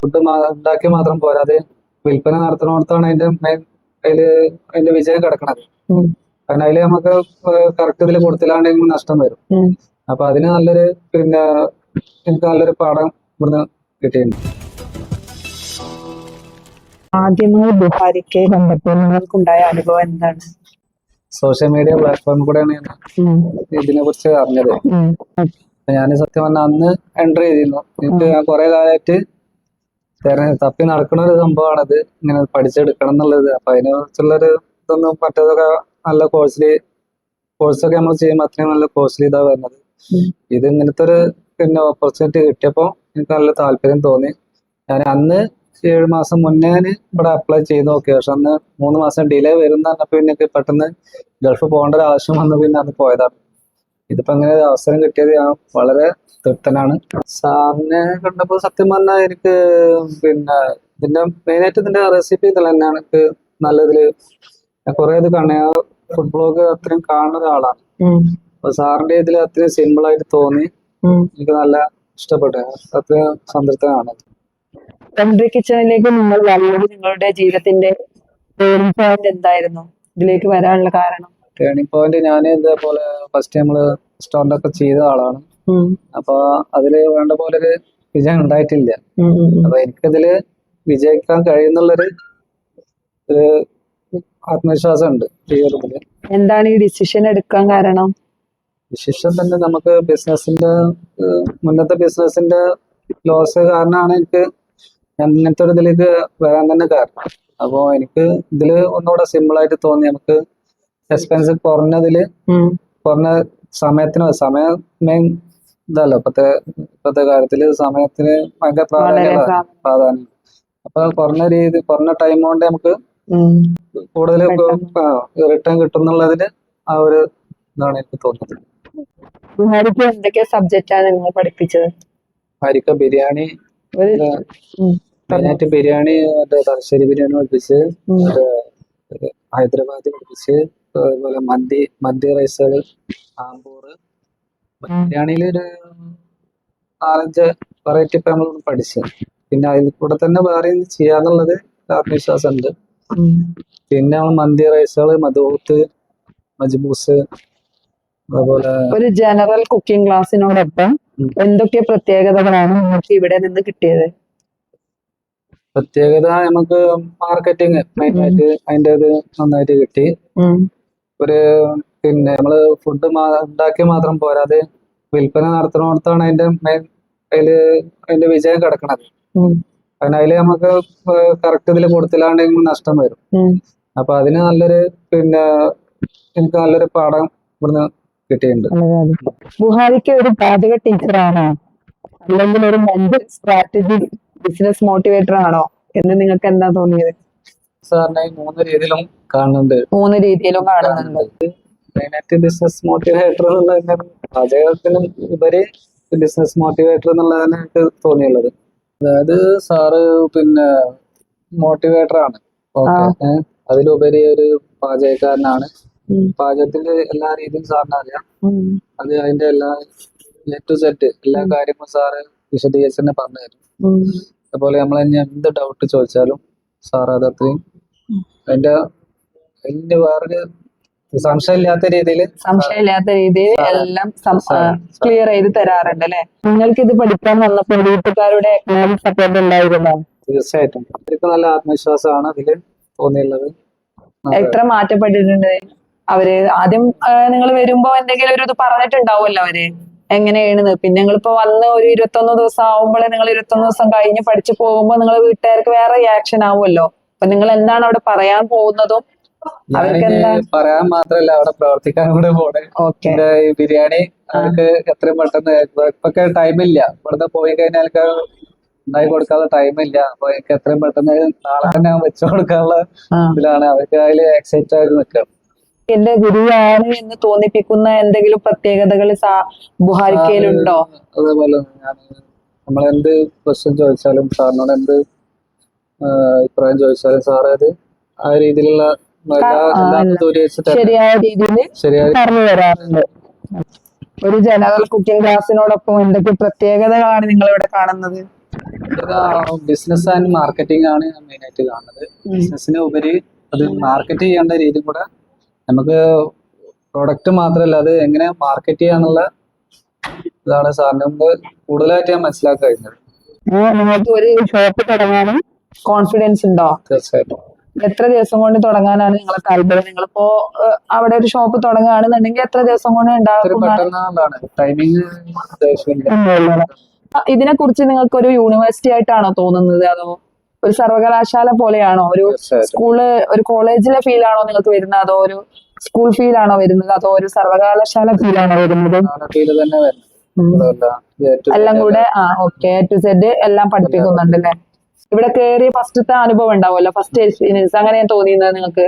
Food ഉണ്ടാക്കി മാത്രം പോരാ. അത് വിൽപ്പന നടത്തണോടത്താണ് അതിന്റെ മെയിൻ അതിൽ അതിന്റെ വിജയം കിടക്കണത്. കാരണം അതിൽ നമുക്ക് കറക്റ്റ് ഇതിൽ കൊടുത്തില്ലാണ്ടെങ്കിൽ നഷ്ടം വരും. അപ്പൊ അതിന് നല്ലൊരു പിന്നെ എനിക്ക് നല്ലൊരു പാഠം ഇവിടുന്ന് കിട്ടിയിട്ടുണ്ട്. ആദ്യമായി ബുഹാരിക്ക് കണ്ടപ്പോൾ നിങ്ങൾക്കുണ്ടായ അനുഭവം എന്താണ്? സോഷ്യൽ മീഡിയ പ്ലാറ്റ്ഫോമിൽ കൂടെയാണ് ഞാൻ ഇതിനെ കുറിച്ച് അറിഞ്ഞത്. ഞാൻ സത്യം പറഞ്ഞ അന്ന് എൻട്രി ചെയ്തിരുന്നു. എനിക്ക് ഞാൻ കുറെ കാലമായിട്ട് തെര- തപ്പി നടക്കുന്ന ഒരു സംഭവമാണത്. ഇങ്ങനെ പഠിച്ചെടുക്കണം എന്നുള്ളത്. അപ്പൊ അതിനെ കുറിച്ചുള്ളൊരു ഇതൊന്നും മറ്റേതൊക്കെ നല്ല കോഴ്സിൽ കോഴ്സൊക്കെ നമ്മൾ ചെയ്യുമ്പോൾ അത്രയും നല്ല കോഴ്സിൽ ഇതാ വരുന്നത്. ഇത് ഇങ്ങനത്തെ ഒരു പിന്നെ ഓപ്പർച്യൂണിറ്റി കിട്ടിയപ്പോൾ എനിക്ക് നല്ല താല്പര്യം തോന്നി. ഞാൻ അന്ന് ഏഴ് മാസം മുന്നേ ഇവിടെ അപ്ലൈ ചെയ്ത് നോക്കി. പക്ഷെ അന്ന് മൂന്ന് മാസം ഡിലേ വരുന്ന പറഞ്ഞപ്പോൾ പിന്നെ പെട്ടെന്ന് ഗൾഫ് പോകേണ്ട ഒരു ആവശ്യം വന്നു. പിന്നെ അന്ന് പോയതാണ്. ഇതിപ്പോ അങ്ങനെ അവസരം കിട്ടിയത് ഞാൻ വളരെ തൃപ്തനാണ്. സാറിനെ കണ്ടപ്പോൾ സത്യം പറഞ്ഞാൽ എനിക്ക് പിന്നെ ഇതിന്റെ മെയിനായിട്ട് ഇതിന്റെ റെസിപ്പി ഇതിൽ തന്നെയാണ്. എനിക്ക് നല്ലതിൽ ഞാൻ കുറെ ഇത് കാണുക ഫുഡ് ബ്ലോഗ് അത്രയും കാണുന്ന ഒരാളാണ്. അപ്പൊ സാറിന്റെ ഇതിൽ അത്രയും സിമ്പിൾ ആയിട്ട് തോന്നി. എനിക്ക് നല്ല ഇഷ്ടപ്പെട്ടു. അത്രയും സംതൃപ്തനാണ്. കൺട്രി കിച്ചണിലേക്ക് നിങ്ങൾ വന്നത് നിങ്ങളുടെ ജീവിതത്തിന്റെ എന്തായിരുന്നു? ഇതിലേക്ക് വരാനുള്ള കാരണം? ടേണിംഗ് പോയിന്റ് ഞാൻ ഇതേപോലെ ഫസ്റ്റ് നമ്മൾ സ്റ്റോണ്ട് ഒക്കെ ചെയ്ത ആളാണ്. അപ്പൊ അതിൽ വേണ്ട പോലെ ഒരു വിജയം ഉണ്ടായിട്ടില്ല. അപ്പൊ എനിക്കതിൽ വിജയിക്കാൻ കഴിയുന്നുള്ളൊരു ഒരു ആത്മവിശ്വാസം ഉണ്ട് ജീവിതത്തിൽ എന്താണ് ഈ ഡിസിഷൻ എടുക്കാൻ കാരണം? ഡിസിഷൻ തന്നെ നമുക്ക് ബിസിനസിന്റെ മുന്നത്തെ ബിസിനസിന്റെ ലോസ് കാരണമാണ് എനിക്ക് ഞാൻ ഇങ്ങനത്തെ ഒരു ഇതിലേക്ക് വരാൻ തന്നെ കാരണം. അപ്പോൾ എനിക്ക് ഇതിൽ ഒന്നുകൂടെ സിമ്പിൾ ആയിട്ട് തോന്നി. നമുക്ക് എക്സ്പെൻസ് കുറഞ്ഞതിൽ കുറഞ്ഞ സമയത്തിന് സമയം മെയിൻ ഇതല്ല. ഇപ്പത്തെ ഇപ്പത്തെ കാര്യത്തിൽ സമയത്തിന് ഭയങ്കര പ്രാധാന്യ പ്രാധാന്യം. അപ്പൊ കുറഞ്ഞ രീതി കുറഞ്ഞ ടൈം കൊണ്ട് നമുക്ക് കൂടുതൽ. റിട്ടേൺ കിട്ടുന്നുള്ളതിന് ആ ഒരു ഇതാണ് എനിക്ക് തോന്നുന്നത്. ബുഹാരിക്ക് എന്തൊക്കെ സബ്ജക്റ്റ് ആണ് നിങ്ങൾ പഠിപ്പിച്ചത്? ഹരിക്ക ബിരിയാണി. മെയിനായിട്ട് ബിരിയാണി തലശ്ശേരി ബിരിയാണി പഠിപ്പിച്ച് ഹൈദരാബാദി പഠിപ്പിച്ച് അതുപോലെ മന്തി മന്തി റൈസുകൾ സാമ്പൂർ. ബിരിയാണിയിൽ ഒരു നാലഞ്ച് വെറൈറ്റി ഇപ്പൊ നമ്മൾ പഠിച്ചു. പിന്നെ അതിൽ കൂടെ തന്നെ വേറെ ചെയ്യാന്നുള്ളത് ആത്മവിശ്വാസം ഉണ്ട് പിന്നെ നമ്മൾ മന്തി റൈസുകൾ മധുഹൂത്ത് മജ്ബൂസ് അതുപോലെ ഒരു ജനറൽ കുക്കിംഗ് ക്ലാസ്സിനോടൊപ്പം. എന്തൊക്കെ പ്രത്യേകതകളാണ് നിങ്ങൾക്ക് ഇവിടെ നിന്ന് കിട്ടിയത്? പ്രത്യേകത നമുക്ക് മാർക്കറ്റിംഗ് മെയിനായിട്ട് അതിന്റെ ഇത് നന്നായിട്ട് കിട്ടി. ഒരു പിന്നെ നമ്മൾ ഫുഡ് ഉണ്ടാക്കി മാത്രം പോരാ. അത് വിൽപ്പന നടത്തണോടത്താണ് അതിന്റെ മെയിൻ അതിൽ അതിന്റെ വിജയം കിടക്കണത്. കാരണം അതിൽ നമുക്ക് കറക്റ്റ് ഇതിൽ കൊടുത്തില്ലാണ്ടെങ്കിൽ നഷ്ടം വരും. അപ്പൊ അതിന് നല്ലൊരു പിന്നെ എനിക്ക് നല്ലൊരു പാഠം ഇവിടുന്ന് കിട്ടിയിട്ടുണ്ട്. ബുഹാരിക്ക് ഒരു പാചക ടീച്ചറാണോ? അല്ലെങ്കിൽ ഒരു മെന്റൽ സ്ട്രാറ്റജി ബിസിനസ് മോട്ടിവേറ്റർ ആണോ? എന്ന് നിങ്ങൾക്ക് എന്താ തോന്നിയത്? സാറിനെ മൂന്ന് രീതിയിലും കാണുന്നുണ്ട്. മൂന്ന് രീതിയിലും കാണുന്നുണ്ട്. മെയിനായിട്ട് ബിസിനസ് മോട്ടിവേറ്റർ എന്നുള്ളത് പാചകത്തിനും ഉപരി ബിസിനസ് മോട്ടിവേറ്റർ എന്നുള്ളതാണ് എനിക്ക് തോന്നിയുള്ളത്. അതായത് സാറ് പിന്നെ മോട്ടിവേറ്റർ ആണ്. ഓക്കെ അതിലുപരി ഒരു പാചകക്കാരനാണ്. പാചകത്തിന്റെ എല്ലാ രീതിയും സാറിന് അറിയാം അത് അതിന്റെ എല്ലാ എ ടു സെറ്റ് എല്ലാ കാര്യങ്ങളും സാറ് വിശദീകരിച്ച് തന്നെ പറഞ്ഞു തരും. അതുപോലെ നമ്മൾ എന്ത് ഡൗട്ട് ചോദിച്ചാലും സാർ അത് അത്രയും അതിന്റെ അതിന്റെ വേറൊരു സംശയമില്ലാത്ത രീതിയിൽ സംശയമില്ലാത്ത രീതിയിൽ എല്ലാം ക്ലിയർ ചെയ്ത് തരാറുണ്ട് അല്ലെ? നിങ്ങൾക്ക് ഇത് പഠിക്കാൻ വന്നപ്പോൾ വീട്ടുകാരുടെ സപ്പോർട്ട് ഉണ്ടായിരുന്നോ തീർച്ചയായിട്ടും. അവർക്ക് നല്ല ആത്മവിശ്വാസമാണ് അതിൽ തോന്നിയുള്ളത്. എത്ര മാറ്റപ്പെട്ടിട്ടുണ്ട്? അവർ ആദ്യം നിങ്ങൾ വരുമ്പോ എന്തെങ്കിലും ഒരു ഇത് പറഞ്ഞിട്ടുണ്ടാവുമല്ലോ അവർ. എങ്ങനെയാണ്? പിന്നെ നിങ്ങളിപ്പോ വന്ന് ഒരു ഇരുപത്തൊന്ന് ദിവസം ആവുമ്പോൾ നിങ്ങൾ ഇരുപത്തൊന്ന് ദിവസം കഴിഞ്ഞ് പഠിച്ചു പോകുമ്പോൾ നിങ്ങൾ വീട്ടുകാർക്ക് വേറെ റിയാക്ഷൻ ആവുമല്ലോ. അപ്പൊ നിങ്ങൾ എന്താണ് അവിടെ പറയാൻ പോകുന്നതും? പറയാൻ മാത്രല്ല അവിടെ പ്രവർത്തിക്കാൻ കൂടെ പോണേ. ബിരിയാണി അവർക്ക് എത്രയും പെട്ടെന്ന് ഇപ്പൊക്കെ ടൈമില്ല. ഇവിടുന്ന് പോയി കഴിഞ്ഞാൽ ഉണ്ടായി കൊടുക്കാതെ കൊടുക്കാനുള്ള ടൈമില്ല. അപ്പൊ എനിക്ക് എത്രയും പെട്ടെന്ന് നാളെ തന്നെ വെച്ചു കൊടുക്കാനുള്ള ഇതിലാണ്. അവർക്ക് അതിൽ എക്സൈറ്റ് ആയിട്ട് നിൽക്കണം. എന്റെ ഗുരുവാണ് എന്ന് തോന്നിപ്പിക്കുന്ന എന്തെങ്കിലും പ്രത്യേകതകൾ ബുഹാരിക്കയിലുണ്ടോ അതേപോലെ ഞാൻ എന്ത് ക്വസ്റ്റ്യൻ ചോദിച്ചാലും സാറിനോട് എന്ത് അഭിപ്രായം ചോദിച്ചാലും സാറേ അത് ആ രീതിയിലുള്ള. ശരിയായ രീതിയിൽ പറഞ്ഞു തരാറുണ്ട്. ഒരു ജനറൽ കുക്കിംഗ് ക്ലാസ്സിനോടൊപ്പം എന്തൊക്കെ പ്രത്യേകതകളാണ് നിങ്ങൾ ഇവിടെ കാണുന്നത് ബിസിനസ് ആൻഡ് മാർക്കറ്റിംഗ് ആണ് മെയിൻ ആയിട്ട് കാണുന്നത്. ബിസിനസ്സിന് ഉപരി അത് മാർക്കറ്റ് ചെയ്യേണ്ട രീതി കൂടെ നമുക്ക് പ്രൊഡക്റ്റ് മാത്രമല്ല അത് എങ്ങനെ മാർക്കറ്റ് ചെയ്യാന്നുള്ള ഇതാണ് സാറിന് മുമ്പ് കൂടുതലായിട്ട് ഞാൻ മനസ്സിലാക്കി കഴിഞ്ഞത്. നിങ്ങൾക്ക് ഒരു ഷോപ്പ് തുടങ്ങാനും കോൺഫിഡൻസ് ഉണ്ടോ? തീർച്ചയായിട്ടും. എത്ര ദിവസം കൊണ്ട് തുടങ്ങാനാണ് നിങ്ങളെ താല്പര്യം? നിങ്ങളിപ്പോ അവിടെ ഒരു ഷോപ്പ് തുടങ്ങുകയാണെന്നുണ്ടെങ്കിൽ എത്ര ദിവസം കൊണ്ട് ഉണ്ടാകും ഇതിനെ കുറിച്ച് നിങ്ങൾക്ക് ഒരു യൂണിവേഴ്സിറ്റി ആയിട്ടാണോ തോന്നുന്നത്? അതോ ഒരു സർവകലാശാല പോലെയാണോ? ഒരു സ്കൂൾ ഒരു കോളേജിലെ ഫീൽ ആണോ നിങ്ങൾക്ക് വരുന്നത്? അതോ ഒരു സ്കൂൾ ഫീൽ ആണോ വരുന്നത്? അതോ ഒരു സർവകലാശാല ഫീൽ ആണോ വരുന്നത്? എല്ലാം കൂടെ ആ ഓക്കെ ടു സെഡ് എല്ലാം പഠിപ്പിക്കുന്നുണ്ട് അല്ലേ ഇവിടെ കയറി ഫസ്റ്റത്തെ അനുഭവം ഉണ്ടാവുമല്ലോ? ഫസ്റ്റ് എക്സ്പീരിയൻസ് അങ്ങനെ തോന്നിയത് നിങ്ങൾക്ക്?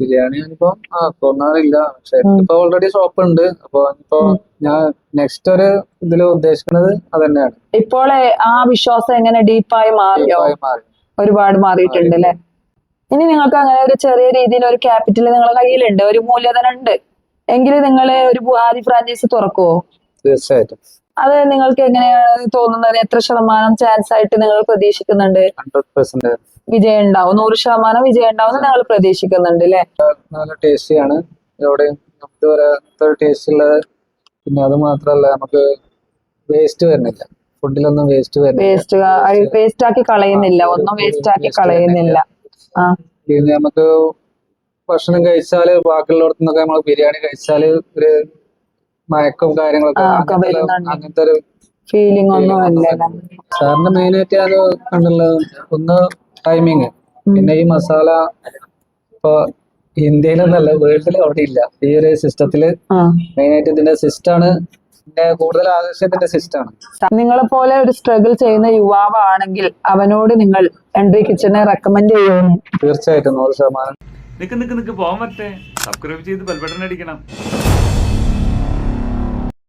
ബിരിയാണി അനുഭവം ആ തോന്നാറില്ല. പക്ഷെ ഇപ്പൊ ഓൾറെഡി ഷോപ്പ് ഉണ്ട്. അപ്പൊ ഇപ്പൊ ഞാൻ നെക്സ്റ്റ് ഒരു ഇതിൽ ഉദ്ദേശിക്കുന്നത് അത് തന്നെയാണ് ഇപ്പോൾ ആ വിശ്വാസം എങ്ങനെ ഡീപ്പായി മാറിയോ? മാറി. ഒരുപാട് മാറിയിട്ടുണ്ട് അല്ലെ? ഇനി നിങ്ങൾക്ക് അങ്ങനെ ഒരു ചെറിയ രീതിയിൽ ഒരു ക്യാപിറ്റൽ നിങ്ങളുടെ കയ്യിലുണ്ട് ഒരു മൂല്യധനം ഉണ്ട്. എങ്കിൽ നിങ്ങൾ ഒരു ആദ്യ ഫ്രാഞ്ചൈസി തുറക്കുവോ? തീർച്ചയായിട്ടും. അത് നിങ്ങൾക്ക് എങ്ങനെയാണ് തോന്നുന്നത്? എത്ര ശതമാനം ചാൻസ് ആയിട്ട് നിങ്ങൾ പ്രതീക്ഷിക്കുന്നുണ്ട്? ഹൺഡ്രഡ് പെർസെന്റ് വിജയം ഉണ്ടാവും നൂറ് ശതമാനം വിജയം ഉണ്ടാവും എന്ന് നിങ്ങൾ പ്രതീക്ഷിക്കുന്നുണ്ട് അല്ലെ നല്ല ടേസ്റ്റിയാണ് എവിടെയും നമുക്ക് വരാത്ത ടേസ്റ്റ് ഉള്ളത് പിന്നെ അത് മാത്രല്ല നമുക്ക് വേസ്റ്റ് വരുന്നില്ല. ഫുഡിലൊന്നും വേസ്റ്റ് വേസ്റ്റ് വേസ്റ്റ് ആക്കി കളയുന്നില്ല. ഒന്നും വേസ്റ്റ് ആക്കി കളയുന്നില്ല. പിന്നെ നമുക്ക് ഭക്ഷണം കഴിച്ചാൽ ബാക്കിയുള്ളവർക്കൊക്കെ നമ്മൾ നമ്മൾ ബിരിയാണി കഴിച്ചാൽ ഒരു മയക്കും കാര്യങ്ങളൊക്കെ അങ്ങനത്തെ ഒരു ഫീലിംഗ് ഒന്നും അല്ല സാറിന്റെ മെയിൻ ആയിട്ട് അത് കണ്ടുള്ളത് ഒന്ന് ടൈമിങ് പിന്നെ ഈ മസാല ഇപ്പൊ ഇന്ത്യയിലൊന്നല്ല വേൾഡിൽ അവിടെ ഇല്ല. ഈ ഒരു സിസ്റ്റത്തിൽ മെയിൻ ആയിട്ട് ഇതിന്റെ സിസ്റ്റാണ് കൂടുതൽ ആകർഷത്തിന്റെ സിസ്റ്റാണ് നിങ്ങളെ പോലെ ഒരു സ്ട്രഗിൾ ചെയ്യുന്ന യുവാവാണെങ്കിൽ അവനോട് നിങ്ങൾ എൻട്രി കിച്ചനെ റെക്കമെൻഡ് ചെയ്യുന്നു. തീർച്ചയായിട്ടും നൂറ് ശതമാനം. നിക്ക് നിക്ക് നിക്ക് പോകാൻ പറ്റേ. സബ്സ്ക്രൈബ് ചെയ്ത് ബെൽബട്ടൺ അടിക്കണം.